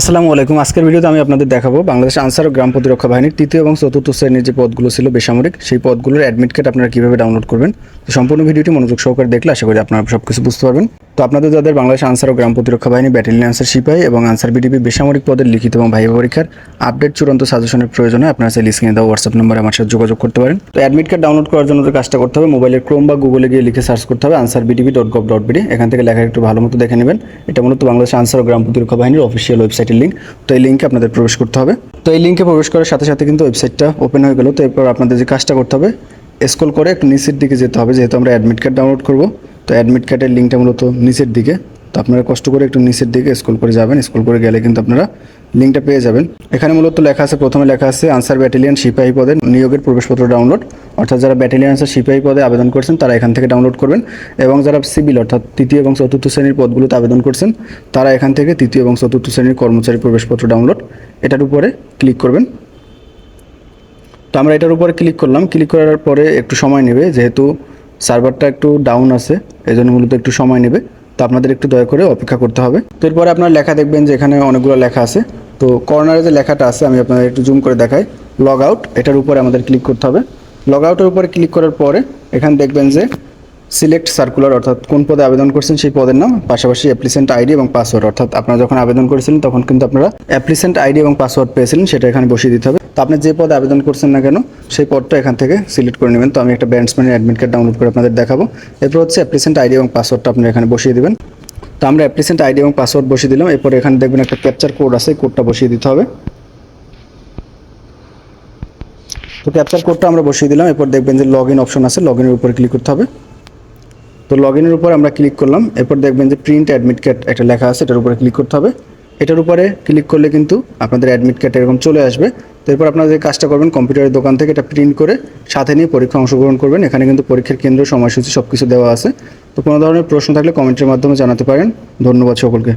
আসসালামু আলাইকুম। আজকের ভিডিওতে আমি আপনাদের দেখাবো বাংলাদেশ আনসার ও গ্রাম প্রতিরক্ষা বাহিনীর তৃতীয় এবং চতুর্থ শ্রেণির যে পদগুলো ছিল বেসামরিক, সেই পদগুলোর অ্যাডমিট কার্ড আপনারা কীভাবে ডাউনলোড করবেন? তো সম্পূর্ণ ভিডিওটি মনোযোগ সহকারে দেখলে আশা করি আপনারা সব কিছু বুঝতে পারবেন। তো আপনাদের যাদের বাংলাদেশ আনসার ও গ্রাম প্রতিরক্ষা বাহিনী ব্যাটালিয়ন আনসার সিপাহী এবং আনসার বিডিপি বেসামরিক পদের লিখিত এবং ভাইবা পরীক্ষার আপডেট চূড়ান্ত সাজেশনের প্রয়োজন হয় আপনারা সেই স্ক্রিনে দেওয়া হোয়াটসঅ্যাপ নম্বরে আমার সাথে যোগাযোগ করতে পারেন। তো অ্যাডমিট কার্ড ডাউনলোড করার জন্য কাজটা করতে হবে। মোবাইলের ক্রোম বা গুগলে গিয়ে লিখে সার্চ করতে হবে Ansar VDP dot gov dot BD এখান থেকে লেখা একটু ভালো মতো দেখে নেবেন। এটা মূলত বাংলাদেশ আনসার ও গ্রাম প্রতিরক্ষা বাহিনীর অফিসিয়াল ওয়েবসাইটের লিঙ্ক তো এই লিঙ্কে আপনাদের প্রবেশ করতে হবে। তো এই লিঙ্কে প্রবেশ করার সাথে সাথে কিন্তু ওয়েবসাইটটা ওপেন হয়ে গেল। তো এরপর আপনাদের যে কাজটা করতে হবে স্কুল করে একটু নিচের দিকে যেতে হবে, যেহেতু আমরা অ্যাডমিট কার্ড ডাউনলোড করব। তো অ্যাডমিট কার্ডের লিঙ্কটা মূলত নিচের দিকে। তো আপনারা কষ্ট করে একটু নিচের দিকে স্কুল করে যাবেন স্কুল করে গেলে কিন্তু আপনারা লিঙ্কটা পেয়ে যাবেন। এখানে মূলত লেখা আছে, প্রথমে লেখা আছে আনসার ব্যাটালিয়ন সিপাহী পদে নিয়োগের প্রবেশপত্র ডাউনলোড অর্থাৎ যারা ব্যাটালিয়ন আনসার সিপাহী পদে আবেদন করছেন, তারা এখান থেকে ডাউনলোড করবেন। এবং যারা সিভিল অর্থাৎ তৃতীয় এবং চতুর্থ শ্রেণির পদগুলোতে আবেদন করছেন, তারা এখান থেকে তৃতীয় এবং চতুর্থ শ্রেণির কর্মচারী প্রবেশপত্র ডাউনলোড এটার উপরে ক্লিক করবেন। তো আমরা এটার উপরে ক্লিক করলাম। ক্লিক করার পরে একটু সময় নেবে, যেহেতু সার্ভারটা একটু ডাউন আছে এই জন্য মূলত একটু সময় নেবে। তো আপনাদের একটু দয়া করে অপেক্ষা করতে হবে। তো এরপরে আপনার লেখা দেখবেন যে এখানে অনেকগুলো লেখা আছে। তো কর্নারে যে লেখাটা আছে, আমি আপনাদের একটু জুম করে দেখাই। লগ আউট এটার উপরে আমাদের ক্লিক করতে হবে। লগ আউটের উপরে ক্লিক করার পরে এখানে দেখবেন যে সিলেক্ট সার্কুলার অর্থাৎ কোন পদে আবেদন করছেন সেই পদের নাম, পাশাপাশি অ্যাপ্লিসেন্ট আইডি এবং পাসওয়ার্ড অর্থাৎ আপনারা যখন আবেদন করেছিলেন, তখন কিন্তু আপনারা অ্যাপ্লিসেন্ট আইডি এবং পাসওয়ার্ড পেয়েছিলেন, সেটা এখানে বসিয়ে দিতে হবে। তো আপনি যে পদে আবেদন করছেন না কেন, সেই পদটা এখান থেকে সিলেক্ট করে নেবেন। তো আমি একটা ব্যান্ডসম্যানের অ্যাডমিট কার্ড ডাউনলোড করে আপনাদের দেখাবো। এরপর হচ্ছে অ্যাপ্লিসেন্ট আইডি এবং পাসওয়ার্ডটা আপনি এখানে বসিয়ে দেবেন। তো আমরা অ্যাপ্লিসেন্ট আইডি এবং পাসওয়ার্ড বসিয়ে দিলাম। এরপর এখানে দেখবেন একটা ক্যাপচার কোড আছে, এই কোডটা বসিয়ে দিতে হবে। তো ক্যাপচার কোডটা আমরা বসিয়ে দিলাম। এরপর দেখবেন যে লগ ইন অপশন আছে লগ ইনের উপরে ক্লিক করতে হবে। তো লগ ইনের উপর আমরা ক্লিক করলাম। এরপর দেখবেন যে প্রিন্ট অ্যাডমিট কার্ড একটা লেখা আছে, এটার উপরে ক্লিক করতে হবে। এটার উপরে ক্লিক করলে কিন্তু আপনাদের অ্যাডমিট কার্ড এরকম চলে আসবে। তো এরপর আপনারা যে কাজটা করবেন, কম্পিউটারের দোকান থেকে এটা প্রিন্ট করে সাথে নিয়ে পরীক্ষা অংশগ্রহণ করবেন। এখানে কিন্তু পরীক্ষার কেন্দ্র, সময়সূচি সব কিছু দেওয়া আছে। তো কোনো ধরনের প্রশ্ন থাকলে কমেন্টের মাধ্যমে জানাতে পারেন। ধন্যবাদ সকলকে।